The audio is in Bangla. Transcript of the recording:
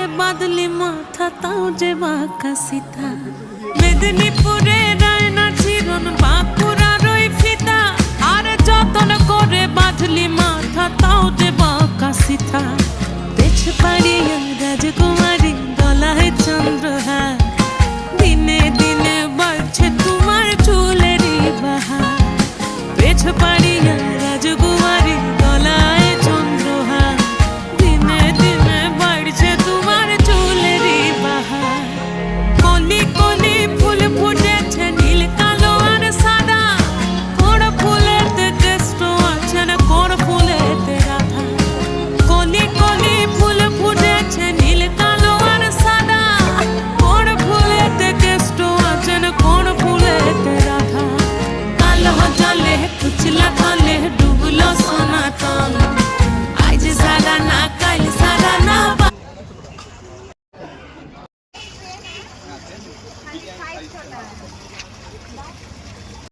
করে বাদলি মাথা, তাও যে বাঁকা সিথা মেদিনীপুরে রায়না চিরন বাঁকুড়া রই ফিতা। আর যতন করে বাঁধলি মাথা, তাও যে বাঁকা সিথা পেছ পাড়িয়া রাজকুমারী, গলায় চন্দ্রহার। দিনে দিনে তোমার करना है